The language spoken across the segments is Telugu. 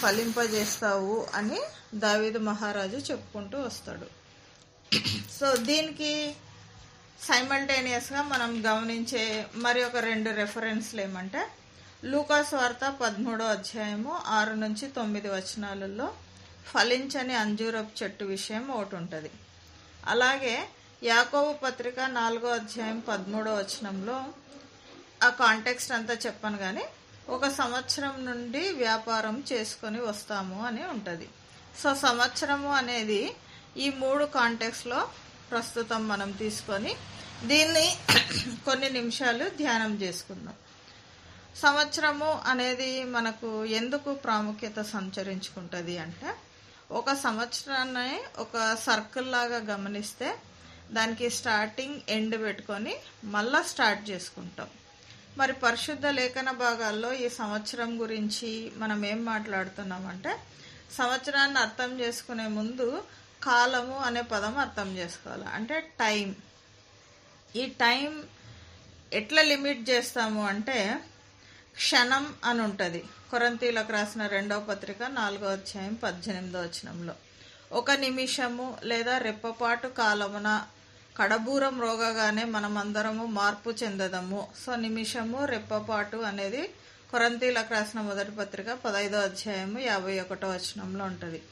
ఫలింపజేస్తావు అని దావీదు మహారాజు చెప్పుకుంటూ వస్తాడు. సో దీనికి సైమల్టేనియస్గా మనం గమనించే మరి ఒక రెండు రెఫరెన్స్లు ఏమంటే లూకాస్ వార్త పదమూడో అధ్యాయము ఆరు నుంచి తొమ్మిది వచనాలలో ఫలించని అంజూరపు చెట్టు విషయం ఒకటి ఉంటుంది. అలాగే యాకోబు పత్రిక నాలుగో అధ్యాయం పదమూడో వచనంలో ఆ కాంటెక్స్ట్ అంతా చెప్పను కానీ ఒక సంవత్సరం నుండి వ్యాపారం చేసుకొని వస్తాము అని ఉంటుంది. సో సంవత్సరము అనేది ఈ మూడు కాంటెక్స్లో ప్రస్తుతం మనం తీసుకొని దీన్ని కొన్ని నిమిషాలు ధ్యానం చేసుకుందాం. సంవత్సరము అనేది మనకు ఎందుకు ప్రాముఖ్యత సంచరించుకుంటుంది అంటే ఒక సంవత్సరాన్ని ఒక సర్కిల్ లాగా గమనిస్తే దానికి స్టార్టింగ్ ఎండ్ పెట్టుకొని మళ్ళా స్టార్ట్ చేసుకుంటాం. మరి పరిశుద్ధ లేఖన భాగాల్లో ఈ సంవత్సరం గురించి మనం ఏం మాట్లాడుతున్నామంటే సంవత్సరాన్ని అర్థం చేసుకునే ముందు కాలము అనే పదం అర్థం చేసుకోవాలి. అంటే టైం. ఈ టైం ఎట్లా లిమిట్ చేస్తాము అంటే క్షణం అని ఉంటుంది. కొరంతీలకు రాసిన రెండవ పత్రిక నాలుగో అధ్యాయం పద్దెనిమిదో వచనంలో. ఒక నిమిషము లేదా రెప్పపాటు కాలమున కడబూరం రోగగానే మనమందరము మార్పు చెందదము. సో నిమిషము రెప్పపాటు అనేది కొరంతీలకు రాసిన మొదటి పత్రిక పదైదో అధ్యాయము యాభై ఒకటో వచనంలో ఉంటుంది.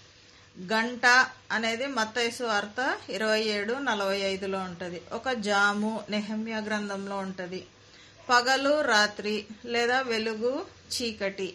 గంట అనేది మత్తైసు వార్త ఇరవై ఏడు నలభై ఐదులో ఉంటుంది. ఒక జాము నెహమ్య గ్రంథంలో ఉంటుంది. పగలు రాత్రి లేదా వెలుగు చీకటి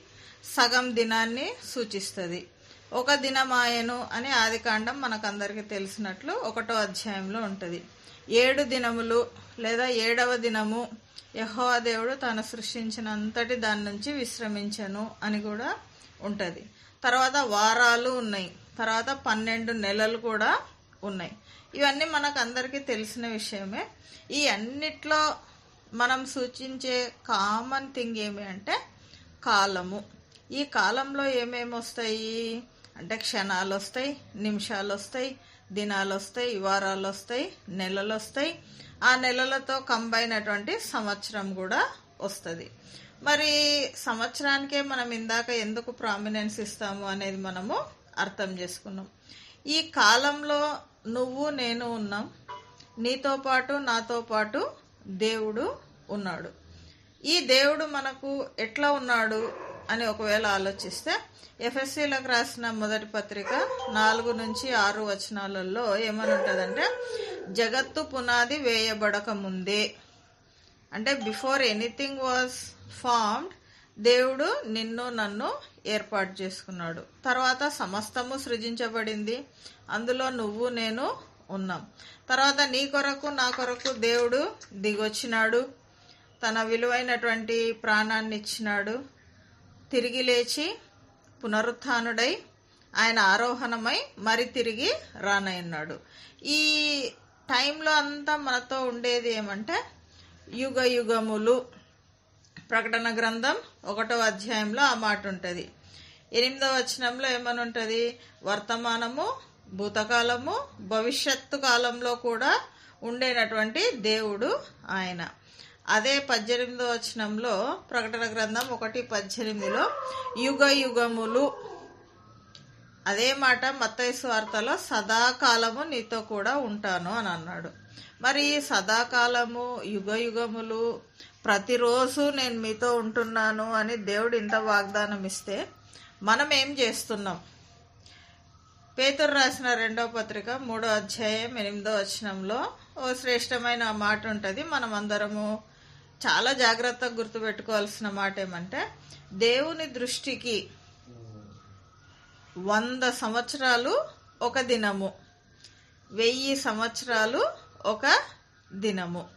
సగం దినాన్ని సూచిస్తుంది. ఒక దినమాయను అని ఆదికాండం మనకందరికీ తెలిసినట్లు ఒకటో అధ్యాయంలో ఉంటుంది. ఏడు దినములు లేదా ఏడవ దినము యహోవా దేవుడు తాను సృష్టించినంతటి దాని నుంచి విశ్రమించను అని కూడా ఉంటుంది. తర్వాత వారాలు ఉన్నాయి. తర్వాత పన్నెండు నెలలు కూడా ఉన్నాయి. ఇవన్నీ మనకు అందరికీ తెలిసిన విషయమే. ఈ అన్నిట్లో మనం సూచించే కామన్ థింగ్ ఏమి అంటే కాలము. ఈ కాలంలో ఏమేమి వస్తాయి? అంటే క్షణాలు వస్తాయి నిమిషాలు వస్తాయి దినాలు వస్తాయి వారాలు వస్తాయి నెలలు వస్తాయి ఆ నెలలతో కంబైన్ అటువంటి సంవత్సరం కూడా వస్తుంది. మరి సంవత్సరానికే మనం ఇందాక ఎందుకు ప్రామినెన్స్ ఇస్తాము అనేది మనము అర్థం చేసుకున్నాం. ఈ కాలంలో నువ్వు నేను ఉన్నాం. నీతో పాటు నాతో పాటు దేవుడు ఉన్నాడు. ఈ దేవుడు మనకు ఎట్లా ఉన్నాడు? అని ఒకవేళ ఆలోచిస్తే ఎఫ్ఎస్సీలకు రాసిన మొదటి పత్రిక నాలుగు నుంచి ఆరు వచనాలలో ఏమని ఉంటుందంటే జగత్తు పునాది వేయబడక ముందే. అంటే బిఫోర్ ఎనీథింగ్ వాజ్ ఫార్మ్డ్ దేవుడు నిన్ను నన్ను ఏర్పాటు చేసుకున్నాడు. తర్వాత సమస్తము సృజించబడింది. అందులో నువ్వు నేను ఉన్నాం. తర్వాత నీ కొరకు నా కొరకు దేవుడు దిగొచ్చినాడు. తన విలువైనటువంటి ప్రాణాన్ని ఇచ్చినాడు తిరిగి లేచి పునరుత్డై ఆయన ఆరోహణమై మరి తిరిగి రానయ్యున్నాడు. ఈ టైంలో అంతా మనతో ఉండేది ఏమంటే యుగ యుగములు. ప్రకటన గ్రంథం ఒకటో అధ్యాయంలో ఆ మాట ఉంటుంది. ఎనిమిదో వచనంలో ఏమని ఉంటుంది వర్తమానము భూతకాలము భవిష్యత్తు కాలంలో కూడా ఉండేటటువంటి దేవుడు ఆయన. అదే పద్దెనిమిదో వచనంలో ప్రకటన గ్రంథం ఒకటి పద్దెనిమిదిలో యుగ యుగములు అదే మాట మత్తయి వార్తలో సదాకాలము నీతో కూడా ఉంటాను అని అన్నాడు. మరి సదాకాలము యుగ యుగములు ప్రతిరోజు నేను మీతో ఉంటున్నాను అని దేవుడు ఇంత వాగ్దానం ఇస్తే మనం ఏం చేస్తున్నాం? పేతురు రాసిన రెండో పత్రిక మూడో అధ్యాయం ఎనిమిదో వచనంలో ఓ శ్రేష్టమైన మాట ఉంటుంది. మనం అందరము చాలా జాగ్రత్తగా గుర్తుపెట్టుకోవాల్సిన మాట ఏమంటే దేవుని దృష్టికి వంద సంవత్సరాలు ఒక దినము. వెయ్యి సంవత్సరాలు ఒక దినము.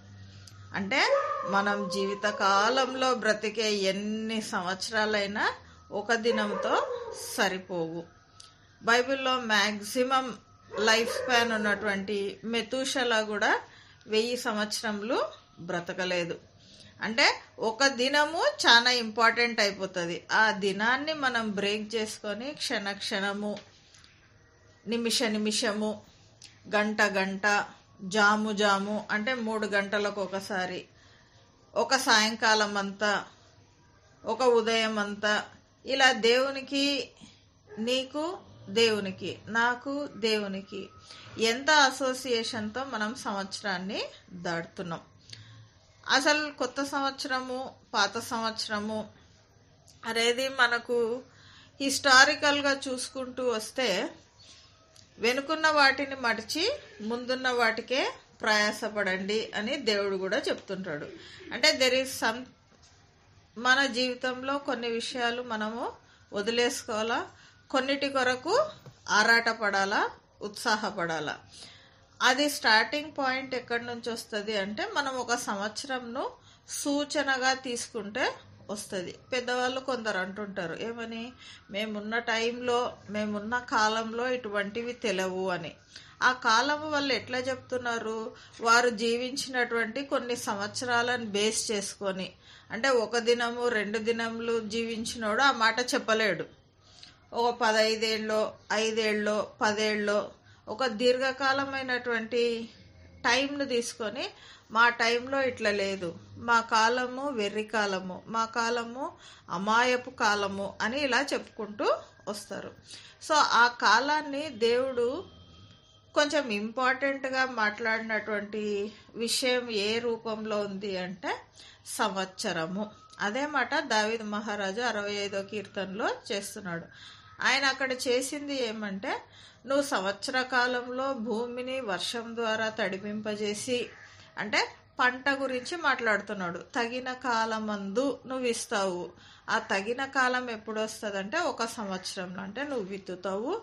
అంటే మనం జీవితకాలంలో బ్రతికే ఎన్ని సంవత్సరాలైనా ఒక దినంతో సరిపోవు. బైబిల్లో మ్యాక్సిమం లైఫ్ స్పాన్ ఉన్నటువంటి మెతూషలా కూడా వెయ్యి సంవత్సరంలో బ్రతకలేదు. అంటే ఒక దినము చాలా ఇంపార్టెంట్ అయిపోతుంది. ఆ దినాన్ని మనం బ్రేక్ చేసుకొని క్షణ క్షణము నిమిష నిమిషము గంట గంట జాము జాము అంటే మూడు గంటలకు ఒకసారి ఒక సాయంకాలం అంతా ఒక ఉదయం అంతా ఇలా దేవునికి నీకు దేవునికి నాకు దేవునికి ఎంత అసోసియేషన్తో మనం సంవత్సరాన్ని దాటుతున్నాం. అసలు కొత్త సంవత్సరము పాత సంవత్సరము అనేది మనకు హిస్టారికల్గా చూసుకుంటూ వస్తే వెనుకున్న వాటిని మడిచి ముందున్న వాటికే ప్రయాసపడండి అని దేవుడు కూడా చెప్తుంటాడు. అంటే దెర్ ఈస్ సమ్ మన జీవితంలో కొన్ని విషయాలు మనము వదిలేసుకోవాలా? కొన్నిటి కొరకు ఆరాటపడాలా? ఉత్సాహపడాలా? అది స్టార్టింగ్ పాయింట్ ఎక్కడి నుంచి వస్తుంది అంటే మనం ఒక సంవత్సరంను సూచనగా తీసుకుంటే వస్తుంది. పెద్దవాళ్ళు కొందరు అంటుంటారు ఏమని? మేమున్న టైంలో మేమున్న కాలంలో ఇటువంటివి తెలవు అని. ఆ కాలం వాళ్ళు ఎట్లా చెప్తున్నారు? వారు జీవించినటువంటి కొన్ని సంవత్సరాలను బేస్ చేసుకొని అంటే ఒక దినము రెండు దినములు జీవించినోడు ఆ మాట చెప్పలేడు. ఒక పదైదేళ్ళలో ఐదేళ్ళలో పదేళ్ళలో ఒక దీర్ఘకాలమైనటువంటి టైంను తీసుకొని మా టైంలో ఇట్లా లేదు. మా కాలము వెర్రి కాలము మా కాలము అమాయపు కాలము అని ఇలా చెప్పుకుంటూ వస్తారు. సో ఆ కాలాన్ని దేవుడు కొంచెం ఇంపార్టెంట్గా మాట్లాడినటువంటి విషయం ఏ రూపంలో ఉంది అంటే సంవత్సరము. అదే మాట దావిద్ మహారాజు అరవై ఐదో కీర్తనలో చేస్తున్నాడు. ఆయన అక్కడ చేసింది ఏమంటే నువ్వు సంవత్సర కాలంలో భూమిని వర్షం ద్వారా తడిపింపజేసి అంటే పంట గురించి మాట్లాడుతున్నాడు. తగిన కాలమందు నువ్వు ఇస్తావు. ఆ తగిన కాలం ఎప్పుడు వస్తుందంటే ఒక సంవత్సరంలో. అంటే నువ్వు విత్తుతావు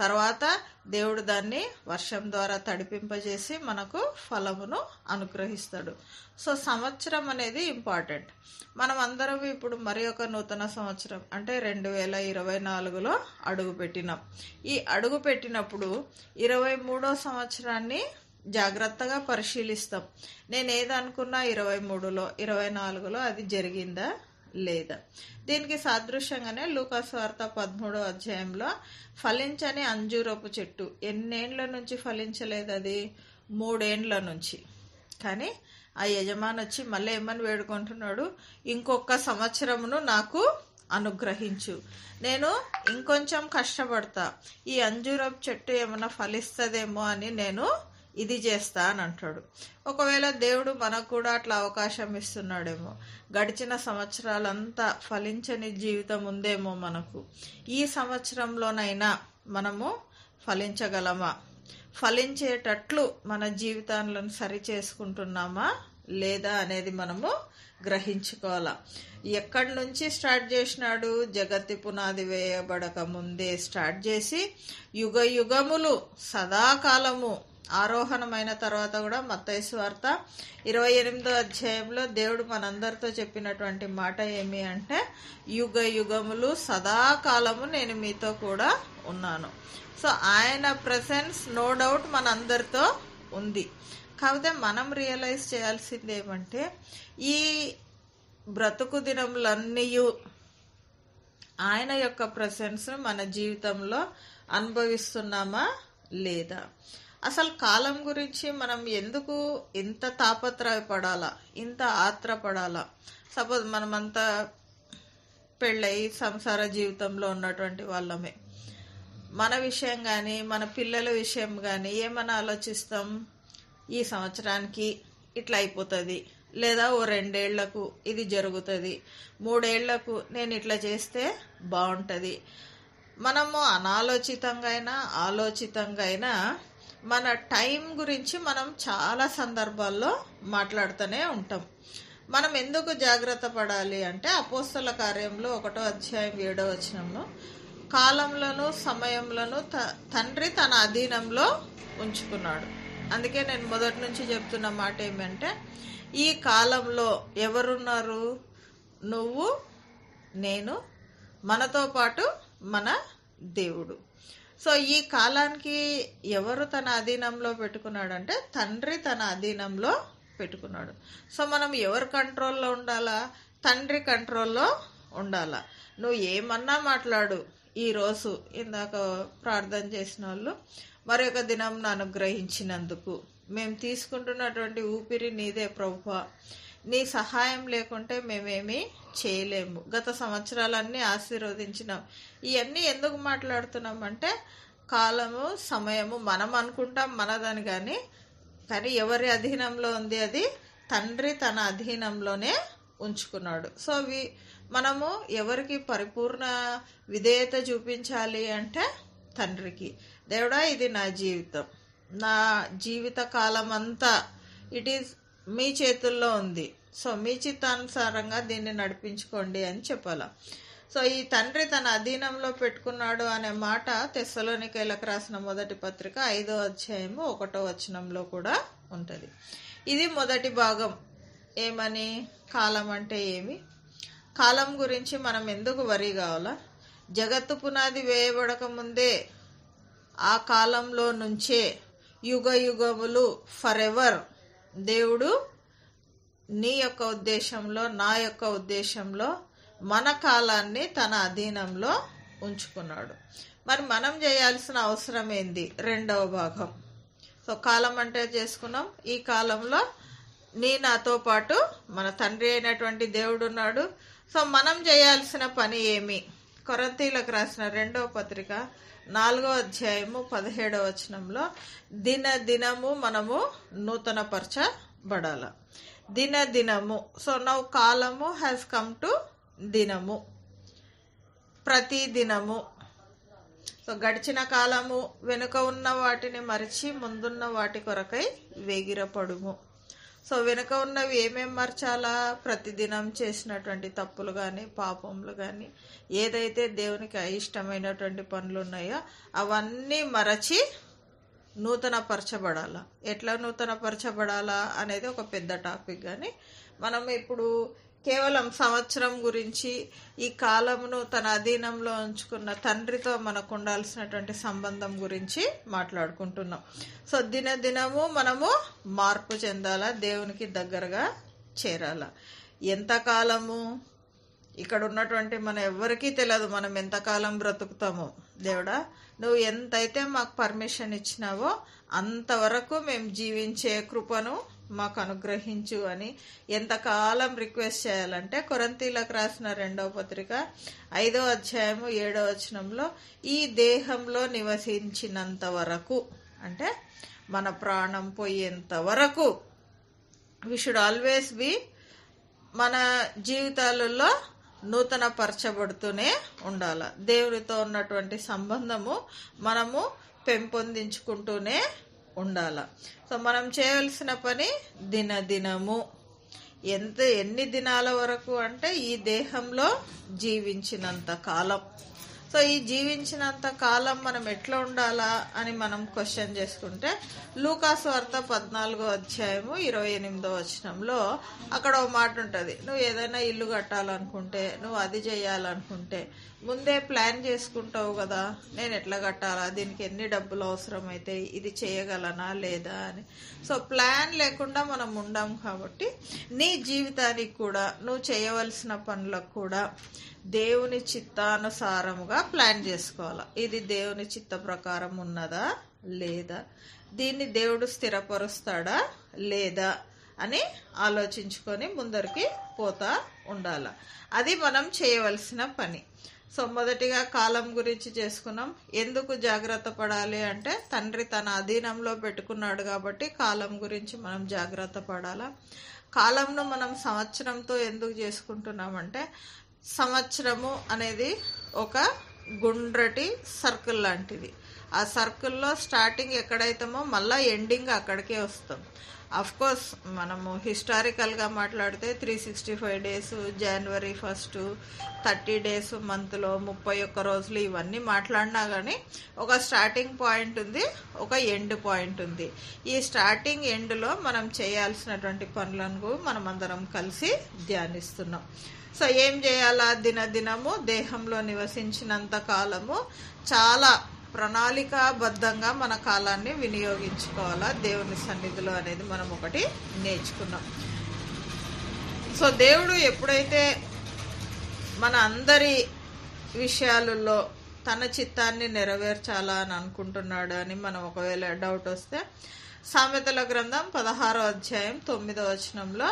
తర్వాత దేవుడు దాన్ని వర్షం ద్వారా తడిపింపజేసి మనకు ఫలమును అనుగ్రహిస్తాడు. సో సంవత్సరం అనేది ఇంపార్టెంట్. మనం అందరం ఇప్పుడు మరి ఒక నూతన సంవత్సరం అంటే రెండు వేల ఇరవై నాలుగులో అడుగు పెట్టినాం. ఈ అడుగు పెట్టినప్పుడు ఇరవై మూడో సంవత్సరాన్ని జాగ్రత్తగా పరిశీలిస్తాం. నేను ఏదనుకున్నా ఇరవై మూడులో ఇరవై నాలుగులో అది జరిగిందా? లేదా. దీనికి సాదృశ్యంగానే లూకాస్ వార్త పదమూడో అధ్యాయంలో ఫలించని అంజూరపు చెట్టు. ఎన్నేండ్ల నుంచి ఫలించలేదు అది? మూడేండ్ల నుంచి. కానీ ఆ యజమాని వచ్చి మళ్ళీ ఏమని వేడుకుంటున్నాడు? ఇంకొక సంవత్సరమును నాకు అనుగ్రహించు. నేను ఇంకొంచెం కష్టపడతా. ఈ అంజూరపు చెట్టు ఏమైనా ఫలిస్తుందేమో అని నేను ఇది చేస్తా అని అంటాడు. ఒకవేళ దేవుడు మనకు కూడా అట్లా అవకాశం ఇస్తున్నాడేమో గడిచిన సంవత్సరాలంతా ఫలించని జీవితం ఉందేమో మనకు ఈ సంవత్సరంలోనైనా మనము ఫలించగలమా? ఫలించేటట్లు మన జీవితాలను సరి చేసుకుంటున్నామా లేదా అనేది మనము గ్రహించుకోవాలా. ఎక్కడి నుంచి స్టార్ట్ చేసినాడు? జగత్తి పునాది వేయబడక ముందే స్టార్ట్ చేసి యుగ యుగములు సదాకాలము ఆరోహణమైన తర్వాత కూడా మత్తయి వార్త. ఇరవై ఎనిమిదో అధ్యాయంలో దేవుడు మనందరితో చెప్పినటువంటి మాట ఏమి అంటే యుగ యుగములు సదాకాలము నేను మీతో కూడా ఉన్నాను. సో ఆయన ప్రెసెన్స్ నో డౌట్ మనందరితో ఉంది. కాకపోతే మనం రియలైజ్ చేయాల్సింది ఏమంటే ఈ బ్రతుకు దినములన్నీ ఆయన యొక్క ప్రజెన్స్ మన జీవితంలో అనుభవిస్తున్నామా లేదా? అసలు కాలం గురించి మనం ఎందుకు ఎంత తాపత్రయపడాలా? ఇంత ఆత్రపడాలా? సపోజ్ మనమంతా పెళ్ళై సంసార జీవితంలో ఉన్నటువంటి వాళ్ళమే. మన విషయం కానీ మన పిల్లల విషయం కానీ ఏమైనా ఆలోచిస్తాం? ఈ సంవత్సరానికి ఇట్లా అయిపోతుంది. లేదా ఓ రెండేళ్ళకు ఇది జరుగుతుంది. మూడేళ్ళకు నేను ఇట్లా చేస్తే బాగుంటుంది మనము అనాలోచితంగా అయినా ఆలోచితంగా అయినా మన టైం గురించి మనం చాలా సందర్భాల్లో మాట్లాడుతూనే ఉంటాం. మనం ఎందుకు జాగ్రత్త పడాలి అంటే అపోస్తల కార్యంలో ఒకటో అధ్యాయం ఏడో వచనంలో కాలంలోను సమయంలోను తండ్రి తన అధీనంలో ఉంచుకున్నాడు. అందుకే నేను మొదటి నుంచి చెప్తున్న మాట ఏమంటే ఈ కాలంలో ఎవరున్నారు? నువ్వు నేను మనతో పాటు మన దేవుడు. సో ఈ కాలానికి ఎవరు తన అధీనంలో పెట్టుకున్నాడంటే తండ్రి తన అధీనంలో పెట్టుకున్నాడు. సో మనం ఎవరు కంట్రోల్లో ఉండాలా? తండ్రి కంట్రోల్లో ఉండాలా? నువ్వు ఏమన్నా మాట్లాడు. ఈరోజు ఇందాక ప్రార్థన చేసిన వాళ్ళు మరి ఒక దినం అనుగ్రహించినందుకు మేము తీసుకుంటున్నటువంటి ఊపిరి నీదే ప్రభు నీ సహాయం లేకుంటే మేమేమీ చేయలేము. గత సంవత్సరాలన్నీ ఆశీర్వదించినాం. ఇవన్నీ ఎందుకు మాట్లాడుతున్నామంటే కాలము సమయము మనం అనుకుంటాం మనదని కానీ కానీ ఎవరి అధీనంలో ఉంది అది తండ్రి తన అధీనంలోనే ఉంచుకున్నాడు. సో వి మనము ఎవరికి పరిపూర్ణ విధేయత చూపించాలి అంటే తండ్రికి. దేవుడా ఇది నా జీవితం. నా జీవిత కాలం అంతా ఇట్ ఈస్ మీ చేతుల్లో ఉంది. సో మీ చిత్తానుసారంగా దీన్ని నడిపించుకోండి అని చెప్పాల. సో ఈ తండ్రి తన అధీనంలో పెట్టుకున్నాడు అనే మాట తెస్సలోనికేలకు రాసిన మొదటి పత్రిక ఐదో అధ్యాయము ఒకటో వచనంలో కూడా ఉంటుంది. ఇది మొదటి భాగం. ఏమని? కాలం అంటే ఏమి? కాలం గురించి మనం ఎందుకు వరి కావాలా? జగత్తు పునాది వేయబడక ముందే ఆ కాలంలో నుంచే యుగ యుగములు ఫర్ ఎవర్ దేవుడు నీ యొక్క ఉద్దేశంలో నా యొక్క ఉద్దేశంలో మన కాలాన్ని తన అధీనంలో ఉంచుకున్నాడు. మరి మనం చేయాల్సిన అవసరం ఏంది? రెండవ భాగం. సో కాలం అంటే చేసుకున్నాం. ఈ కాలంలో నీ నాతో పాటు మన తండ్రి అయినటువంటి దేవుడు ఉన్నాడు. సో మనం చేయాల్సిన పని ఏమి? కొరంతీలకు రాసిన రెండవ పత్రిక నాలుగో అధ్యాయము పదిహేడవ వచనంలో దిన దినము మనము నూతనపరచబడాల. దిన దినము. సో నౌ కాలము హ్యాస్ కమ్ టు దినము. ప్రతి దినము. సో గడిచిన కాలము వెనుక ఉన్న వాటిని మరిచి ముందున్న వాటి కొరకై వేగిరపడుము. సో వెనుక ఉన్నవి ఏమేం మర్చాలా? ప్రతిదినం చేసినటువంటి తప్పులు కానీ పాపములు కానీ ఏదైతే దేవునికి అయిష్టమైనటువంటి పనులు ఉన్నాయో అవన్నీ మరచి నూతనపరచబడాలా? ఎట్లా నూతనపరచబడాలా అనేది ఒక పెద్ద టాపిక్ కానీ మనం ఇప్పుడు కేవలం సంవత్సరం గురించి ఈ కాలమును తన అధీనంలో ఉంచుకున్న తండ్రితో మనకు ఉండాల్సినటువంటి సంబంధం గురించి మాట్లాడుకుంటున్నాం. సో దినదినము మనము మార్పు చెందాలా? దేవునికి దగ్గరగా చేరాల? ఎంతకాలము ఇక్కడ ఉన్నటువంటి మన ఎవ్వరికీ తెలియదు మనం ఎంతకాలం బ్రతుకుతామో. దేవుడా నువ్వు ఎంతైతే మాకు పర్మిషన్ ఇచ్చినావో అంతవరకు మేము జీవించే కృపను మాకు అనుగ్రహించు అని ఎంతకాలం రిక్వెస్ట్ చేయాలంటే కొరంతీలకు రాసిన రెండవ పత్రిక ఐదో అధ్యాయము ఏడవ వచనంలో ఈ దేహంలో నివసించినంత వరకు అంటే మన ప్రాణం పోయేంత వరకు వి షుడ్ ఆల్వేస్ బి మన జీవితాలలో నూతన పరచబడుతూనే ఉండాలి. దేవునితో ఉన్నటువంటి సంబంధము మనము పెంపొందించుకుంటూనే ఉండాల. సో మనం చేయవలసిన పని దినదినము. ఎంత ఎన్ని దినాల వరకు అంటే ఈ దేహంలో జీవించినంత కాలం. సో ఈ జీవించినంత కాలం మనం ఎట్లా ఉండాలా అని మనం క్వశ్చన్ చేసుకుంటే లూకాస్ వార్త పద్నాలుగో అధ్యాయము ఇరవై ఎనిమిదో వచనంలో అక్కడ ఒక మాట ఉంటుంది. నువ్వు ఏదైనా ఇల్లు కట్టాలనుకుంటే నువ్వు అది చేయాలనుకుంటే ముందే ప్లాన్ చేసుకుంటావు కదా నేను ఎట్లా కట్టాలా దీనికి ఎన్ని డబ్బులు అవసరమైతే ఇది చేయగలనా లేదా అని. సో ప్లాన్ లేకుండా మనం ఉండం కాబట్టి నీ జీవితానికి కూడా నువ్వు చేయవలసిన పనులకు కూడా దేవుని చిత్తానుసారముగా ప్లాన్ చేసుకోవాలి? ఇది దేవుని చిత్త ప్రకారం ఉన్నదా? లేదా? దీన్ని దేవుడు స్థిరపరుస్తాడా? లేదా? అని ఆలోచించుకొని ముందరికి పోతా ఉండాల? అది మనం చేయవలసిన పని. సో మొదటిగా కాలం గురించి చేసుకున్నాం. ఎందుకు జాగ్రత్త పడాలి అంటే తండ్రి తన అధీనంలో పెట్టుకున్నాడు కాబట్టి కాలం గురించి మనం జాగ్రత్త పడాలా? కాలంను మనం సంవత్సరంతో ఎందుకు చేసుకుంటున్నామంటే సంవత్సరము అనేది ఒక గుండ్రటి సర్కిల్ లాంటిది. ఆ సర్కిల్లో స్టార్టింగ్ ఎక్కడైతామో మళ్ళీ ఎండింగ్ అక్కడికే వస్తాం. అఫ్ కోర్స్ మనము హిస్టారికల్గా మాట్లాడితే three sixty five days January first thirty days మంత్లో ముప్పై ఒక్క రోజులు ఇవన్నీ మాట్లాడినా కానీ ఒక స్టార్టింగ్ పాయింట్ ఉంది ఒక ఎండ్ పాయింట్ ఉంది. ఈ స్టార్టింగ్ ఎండ్లో మనం చేయాల్సినటువంటి పనులను మనం అందరం కలిసి ధ్యానిస్తున్నాం. సో ఏం చేయాలా? దినదినము దేహంలో నివసించినంత కాలము చాలా ప్రణాళికాబద్ధంగా మన కాలాన్ని వినియోగించుకోవాలా? దేవుని సన్నిధిలో అనేది మనం ఒకటి నేర్చుకున్నాం. సో దేవుడు ఎప్పుడైతే మన అందరి విషయాలలో తన చిత్తాన్ని నెరవేర్చాలా అని అనుకుంటున్నాడు అని మనం ఒకవేళ డౌట్ వస్తే సామెతల గ్రంథం పదహారో అధ్యాయం తొమ్మిదో వచనంలో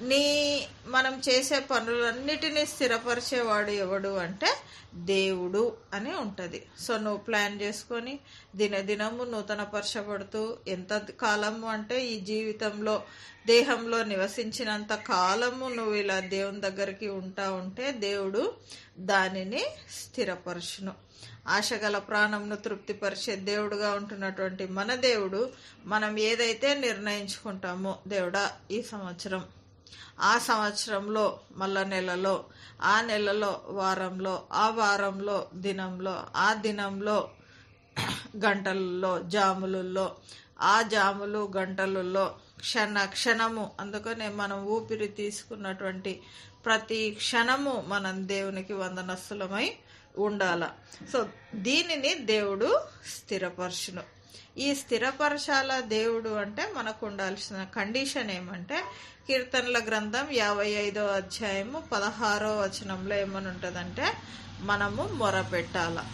నీ మనం చేసే పనులన్నిటినీ స్థిరపరిచేవాడు ఎవడు అంటే దేవుడు అని ఉంటుంది. సో నువ్వు ప్లాన్ చేసుకొని దినదినము నూతన పరచబడుతూ ఎంత కాలము అంటే ఈ జీవితంలో దేహంలో నివసించినంత కాలము నువ్వు ఇలా దేవుని దగ్గరికి ఉంటా ఉంటే దేవుడు దానిని స్థిరపరచును. ఆశగల ప్రాణంను తృప్తిపరిచే దేవుడుగా ఉంటున్నటువంటి మన దేవుడు మనం ఏదైతే నిర్ణయించుకుంటామో దేవుడా ఈ సంవత్సరం. ఆ సంవత్సరంలో మళ్ళా నెలలో ఆ నెలలో వారంలో ఆ వారంలో దినంలో ఆ దినంలో గంటలలో జాములలో ఆ జాములు గంటలలో క్షణ క్షణము అందుకనే మనం ఊపిరి తీసుకున్నటువంటి ప్రతి క్షణము మనం దేవునికి వందనస్తులమై ఉండాల. సో దీనిని దేవుడు స్థిరపరచును. ఈ స్థిరపరచాల దేవుడు అంటే మనకు ఉండాల్సిన కండిషన్ ఏమంటే కీర్తనల గ్రంథం యాభై ఐదో అధ్యాయము పదహారో వచనంలో ఏమని ఉంటుందంటే మనము మొరపెట్టాల.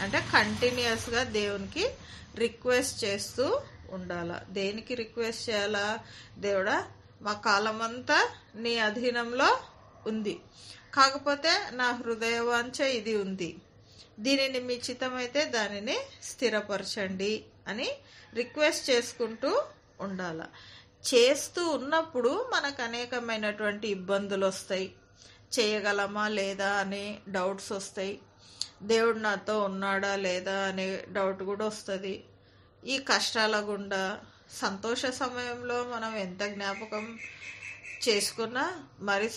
అంటే కంటిన్యూస్గా దేవునికి రిక్వెస్ట్ చేస్తూ ఉండాల. దేనికి రిక్వెస్ట్ చేయాలా? దేవుడా మా కాలమంతా నీ అధీనంలో ఉంది. కాకపోతే నా హృదయవాంఛ ఇది ఉంది. దీనిని మీ చిత్తమైతే దానిని స్థిరపరచండి. అని రిక్వెస్ట్ చేసుకుంటూ ఉండాల. చేస్తూ ఉన్నప్పుడు మనకు అనేకమైనటువంటి ఇబ్బందులు వస్తాయి. చేయగలమా లేదా అనే డౌట్స్ వస్తాయి. దేవుడు నాతో ఉన్నాడా లేదా అనే డౌట్ కూడా వస్తుంది. ఈ కష్టాల గుండా సంతోష సమయంలో మనం ఎంత జ్ఞాపకం చేసుకున్నా మరి స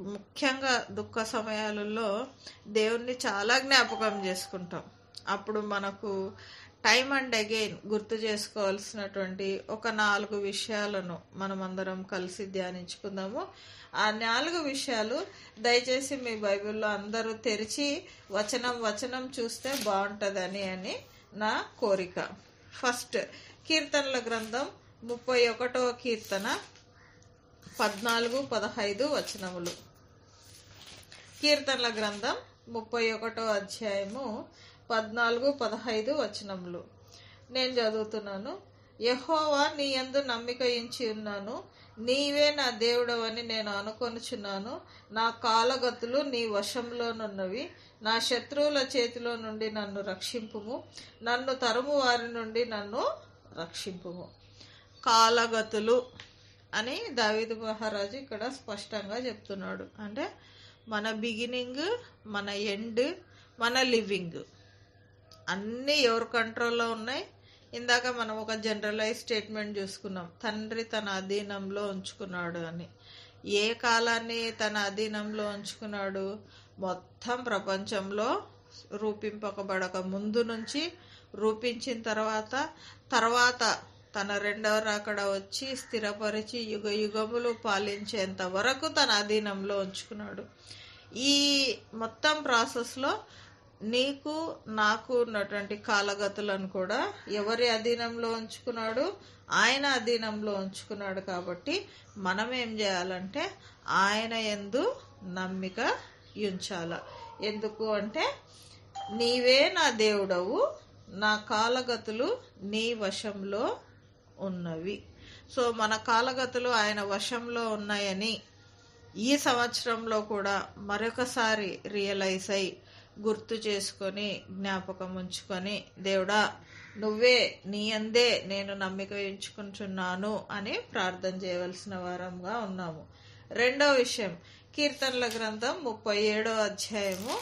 ముఖ్యంగా దుఃఖ సమయాలలో దేవుణ్ణి చాలా జ్ఞాపకం చేసుకుంటాం. అప్పుడు మనకు టైం అండ్ అగైన్ గుర్తు చేసుకోవాల్సినటువంటి ఒక నాలుగు విషయాలను మనమందరం కలిసి ధ్యానించుకుందాము. ఆ నాలుగు విషయాలు దయచేసి మీ బైబిల్లో అందరూ తెరిచి వచనం వచనం చూస్తే బాగుంటుందని అని నా కోరిక. ఫస్ట్ కీర్తనల గ్రంథం ముప్పై ఒకటవ కీర్తన పద్నాలుగు పదహైదు వచనములు. కీర్తనల గ్రంథం ముప్పై ఒకటో అధ్యాయము పద్నాలుగు పదహైదు వచనములు. నేను చదువుతున్నాను. యహోవా నీ ఎందు నమ్మిక ఇంచి ఉన్నాను. నీవే నా దేవుడవని నేను అనుకొనుచున్నాను. నా కాలగతులు నీ వశంలోనున్నవి. నా శత్రువుల చేతిలో నుండి నన్ను రక్షింపుము. నన్ను తరుము వారి నుండి నన్ను రక్షింపుము. కాలగతులు అని దావిదు మహారాజు ఇక్కడ స్పష్టంగా చెప్తున్నాడు. అంటే మన బిగినింగ్ మన ఎండ్ మన లివింగ్. అన్నీ ఎవరి కంట్రోల్లో ఉన్నాయి? ఇందాక మనం ఒక జనరలైజ్ స్టేట్మెంట్ చూసుకున్నాం. తండ్రి తన అధీనంలో ఉంచుకున్నాడు అని. ఏ కాలాన్ని తన అధీనంలో ఉంచుకున్నాడు? మొత్తం ప్రపంచంలో రూపింపకబడక ముందు నుంచి రూపించిన తర్వాత తర్వాత తన రెండవ రాకడ వచ్చి స్థిరపరిచి యుగ యుగములు పాలించేంత వరకు తన అధీనంలో ఉంచుకున్నాడు. ఈ మొత్తం ప్రాసెస్లో నీకు నాకు ఉన్నటువంటి కాలగతులను కూడా ఎవరి అధీనంలో ఉంచుకున్నాడు? ఆయన అధీనంలో ఉంచుకున్నాడు కాబట్టి మనం ఏం చేయాలంటే ఆయన ఎందు నమ్మిక ఉంచాల. ఎందుకు అంటే నీవే నా దేవుడవు నా కాలగతులు నీ వశంలో ఉన్నవి. సో మన కాలగతులు ఆయన వశంలో ఉన్నాయని ఈ సంవత్సరంలో కూడా మరొకసారి రియలైజ్ అయి గుర్తు చేసుకొని జ్ఞాపకం ఉంచుకొని దేవుడా నువ్వే నీ అందే నేను నమ్మిక ఉంచుకుంటున్నాను అని ప్రార్థన చేయవలసిన వారంగా ఉన్నాము. రెండో విషయం కీర్తనల గ్రంథం ముప్పై ఏడో అధ్యాయము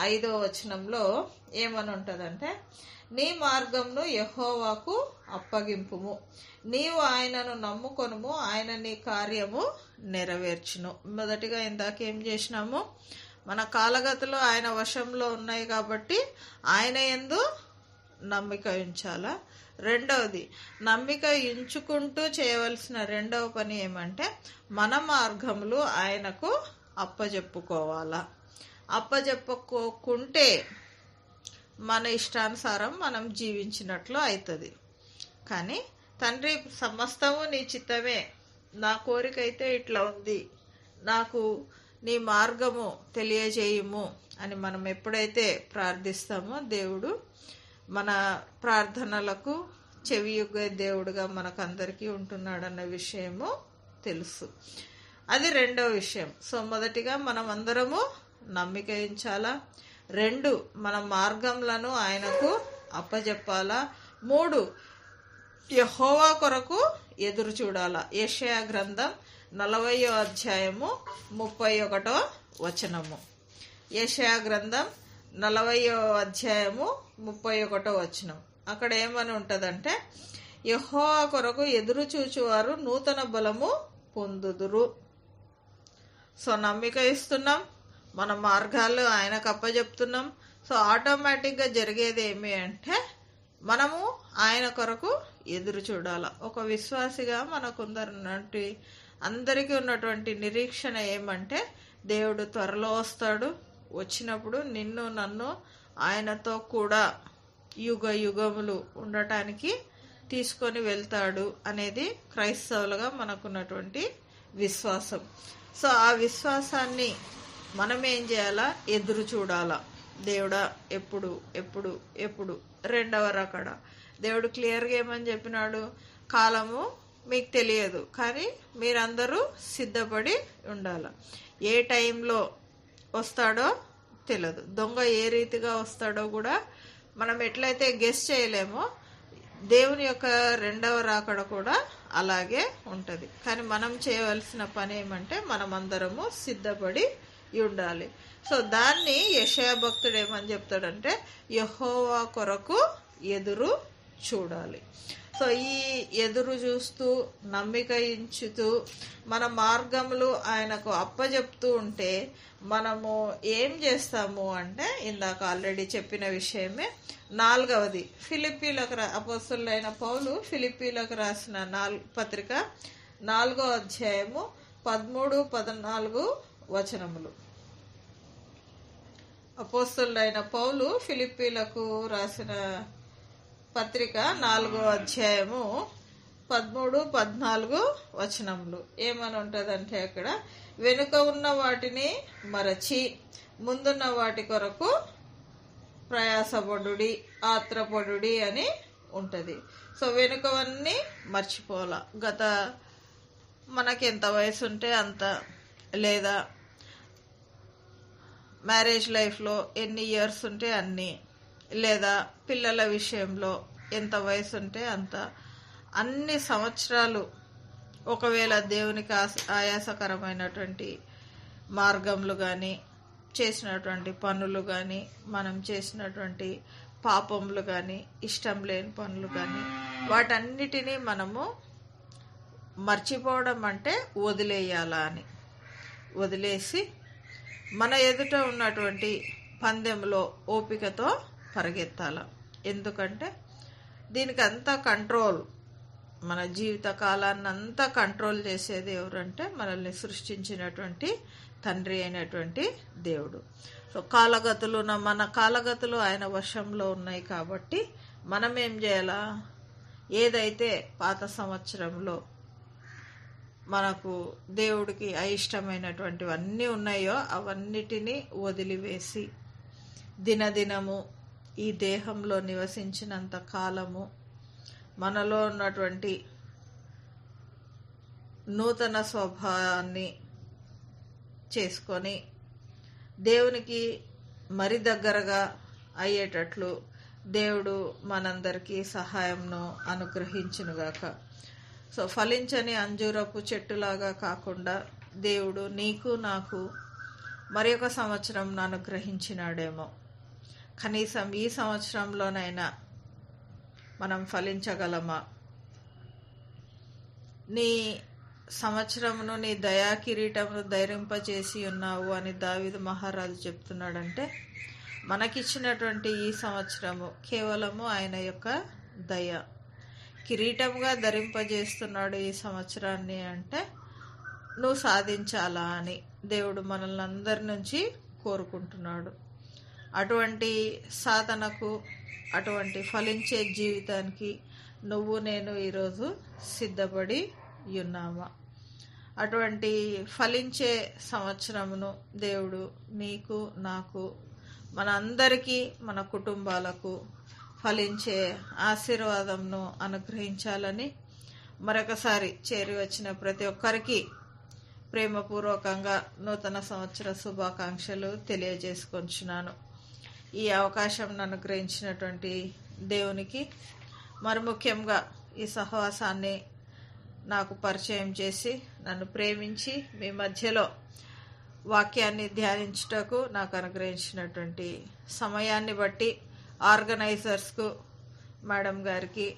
ఐదో వచనంలో ఏమని ఉంటుందంటే నీ మార్గంను యహోవాకు అప్పగింపుము. నీవు ఆయనను నమ్ముకొనుము ఆయన నీ కార్యము నెరవేర్చును. మొదటిగా ఇందాక ఏం చేసినాము? మన కాలగతులు ఆయన వశంలో ఉన్నాయి కాబట్టి ఆయన ఎందు నమ్మిక ఉంచాలా? రెండవది నమ్మిక ఎంచుకుంటూ చేయవలసిన రెండవ పని ఏమంటే మన మార్గములు ఆయనకు అప్పజెప్పుకోవాలా. అప్పజెప్పుకోకుంటే మన ఇష్టానుసారం మనం జీవించినట్లు అవుతుంది కానీ తండ్రి సమస్తము నీ చిత్తమే నా కోరిక అయితే ఇట్లా ఉంది నాకు నీ మార్గము తెలియజేయము అని మనం ఎప్పుడైతే ప్రార్థిస్తామో దేవుడు మన ప్రార్థనలకు చెవియుగ్గే దేవుడుగా మనకందరికీ ఉంటున్నాడన్న విషయము తెలుసు. అది రెండో విషయం. సో మొదటిగా మనం అందరము నమ్మిక ఉంచాలా రెండు మన మార్గంలను ఆయనకు అప్పజెప్పాలా? మూడు యహోవా కొరకు ఎదురు చూడాలా యషయా గ్రంథం నలభయో అధ్యాయము ముప్పై ఒకటో వచనము. యషయా గ్రంథం నలభయో అధ్యాయము ముప్పై ఒకటో వచనం. అక్కడ ఏమని ఉంటుందంటే యహోవా కొరకు ఎదురు చూచువారు నూతన బలము పొందుదురు. సో నమ్మిక ఇస్తున్నాం మన మార్గాలు ఆయనకు అప్పచెప్తున్నాం సో ఆటోమేటిక్గా జరిగేది ఏమి అంటే మనము ఆయన కొరకు ఎదురు చూడాల. ఒక విశ్వాసిగా మనకుందరున్నటువంటి అందరికీ ఉన్నటువంటి నిరీక్షణ ఏమంటే దేవుడు త్వరలో వస్తాడు. వచ్చినప్పుడు నిన్ను నన్ను ఆయనతో కూడా యుగ యుగములు ఉండటానికి తీసుకొని వెళ్తాడు అనేది క్రైస్తవులుగా మనకున్నటువంటి విశ్వాసం. సో ఆ విశ్వాసాన్ని మనం ఏం చేయాలా? ఎదురు చూడాలా. దేవుడా ఎప్పుడు ఎప్పుడు ఎప్పుడు? రెండవ రకడ. దేవుడు క్లియర్గా ఏమని చెప్పినాడు? కాలము మీకు తెలియదు. కానీ మీరందరూ సిద్ధపడి ఉండాల. ఏ టైంలో వస్తాడో తెలియదు. దొంగ ఏ రీతిగా వస్తాడో కూడా మనం ఎట్లయితే గెస్ చేయలేమో దేవుని యొక్క రెండవ రాకడ కూడా అలాగే ఉంటుంది. కానీ మనం చేయవలసిన పని ఏమంటే మనం అందరము సిద్ధపడి ఉండాలి. సో దాన్ని యశయ భక్తుడు ఏమని చెప్తాడంటే యహోవా కొరకు ఎదురు చూడాలి. సో ఈ ఎదురు చూస్తూ నమ్మిక ఇంచుతూ మన మార్గములు ఆయనకు అప్పజెప్తూ ఉంటే మనము ఏం చేస్తాము అంటే ఇందాక ఆల్రెడీ చెప్పిన విషయమే నాలుగవది. ఫిలిప్పీలకు రా అపోస్తులైన పౌలు ఫిలిప్పీలకు రాసిన నాలుగు పత్రిక నాలుగో అధ్యాయము పదమూడు పద్నాలుగు వచనములు. అపోస్తులైన పౌలు ఫిలిప్పీలకు రాసిన పత్రిక నాలుగో అధ్యాయము పదమూడు పద్నాలుగు వచనములు. ఏమని ఉంటుందంటే అక్కడ వెనుక ఉన్న వాటిని మరచి ముందున్న వాటి కొరకు ప్రయాసపడుడి ఆత్రపడుడి అని ఉంటుంది. సో వెనుకవన్నీ మర్చిపోవాల. గత మనకి ఎంత వయసు ఉంటే అంత లేదా మ్యారేజ్ లైఫ్లో ఎన్ని ఇయర్స్ ఉంటే అన్నీ లేదా పిల్లల విషయంలో ఎంత వయసు ఉంటే అంత. అన్ని సంవత్సరాలు ఒకవేళ దేవునికి ఆస- ఆయాసకరమైనటువంటి మార్గములు కానీ చేసినటువంటి పనులు కానీ మనం చేసినటువంటి పాపములు కానీ ఇష్టం లేని పనులు కానీ వాటన్నిటినీ మనము మర్చిపోవడం అంటే వదిలేయాలా అని. వదిలేసి మన ఎదుట ఉన్నటువంటి పందెంలో ఓపికతో పరిగెత్తాల. ఎందుకంటే దీనికి అంతా కంట్రోల్ మన జీవిత కాలాన్ని అంతా కంట్రోల్ చేసేది ఎవరంటే మనల్ని సృష్టించినటువంటి తండ్రి అయినటువంటి దేవుడు. సో కాలగతులు మన కాలగతులు ఆయన వశంలో ఉన్నాయి కాబట్టి మనం ఏం చేయాలా? ఏదైతే పాత సంవత్సరంలో మనకు దేవుడికి అయిష్టమైనటువంటివన్నీ ఉన్నాయో అవన్నిటినీ వదిలివేసి దినదినము ఈ దేహంలో నివసించినంత కాలము మనలో ఉన్నటువంటి నూతన స్వభావాన్ని చేసుకొని దేవునికి మరి దగ్గరగా అయ్యేటట్లు దేవుడు మనందరికీ సహాయంను అనుగ్రహించునుగాక. సో ఫలించని అంజూరపు చెట్టులాగా కాకుండా దేవుడు నీకు నాకు మరి ఒక సంవత్సరం అనుగ్రహించినాడేమో కనీసం ఈ సంవత్సరంలోనైనా మనం ఫలించగలమా? నీ సంవత్సరమును నీ దయా కిరీటమును ధైర్యింపచేసి ఉన్నావు అని దావిదు మహారాజు చెప్తున్నాడంటే మనకిచ్చినటువంటి ఈ సంవత్సరము కేవలము ఆయన యొక్క దయ. కిరీటముగా ధరింపజేస్తున్నాడు ఈ సంవత్సరాన్ని అంటే నువ్వు సాధించాలా అని దేవుడు మనల్ని అందరి నుంచి కోరుకుంటున్నాడు. అటువంటి సాధనకు అటువంటి ఫలించే జీవితానికి నువ్వు నేను ఈరోజు సిద్ధపడి ఉన్నామా. అటువంటి ఫలించే సంవత్సరమును దేవుడు నీకు నాకు మన అందరికీ మన కుటుంబాలకు ఫలించే ఆశీర్వాదంను అనుగ్రహించాలని మరొకసారి చేరి వచ్చిన ప్రతి ఒక్కరికి ప్రేమపూర్వకంగా నూతన సంవత్సర శుభాకాంక్షలు తెలియజేసుకొంచున్నాను. ఈ అవకాశం నన్ను గ్రహించినటువంటి దేవునికి మరి ముఖ్యంగా ఈ సహవాసాన్ని నాకు పరిచయం చేసి నన్ను ప్రేమించి మీ మధ్యలో వాక్యాన్ని ధ్యానించుటకు నాకు అనుగ్రహించినటువంటి సమయాన్ని బట్టి ఆర్గనైజర్స్కు మేడం గారికి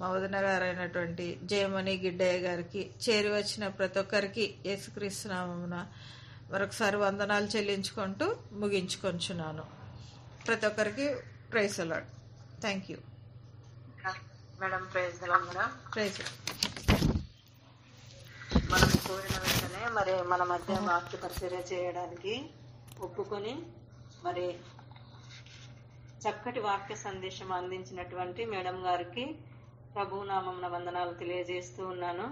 మా వదిన గారైనటువంటి జయమణి గిడ్డయ్య గారికి చేరి వచ్చిన ప్రతి ఒక్కరికి యేసుక్రీస్తునామమున మరొకసారి వందనాలు చెల్లించుకుంటూ ముగించుకొంచున్నాను. ప్రతి ఒక్కరికి ప్రైస్ అలాడ్ thank you madam prize madam prize మనం కోరిన వెంటనే మరి మన మధ్య వాక్య పరిచర్య చేయడానికి ఒప్పుకొని మరి చక్కటి వాక్య సందేశం అందించినటువంటి మేడం గారికి ప్రభు నామమున వందనాలు తెలియజేస్తూ ఉన్నాను.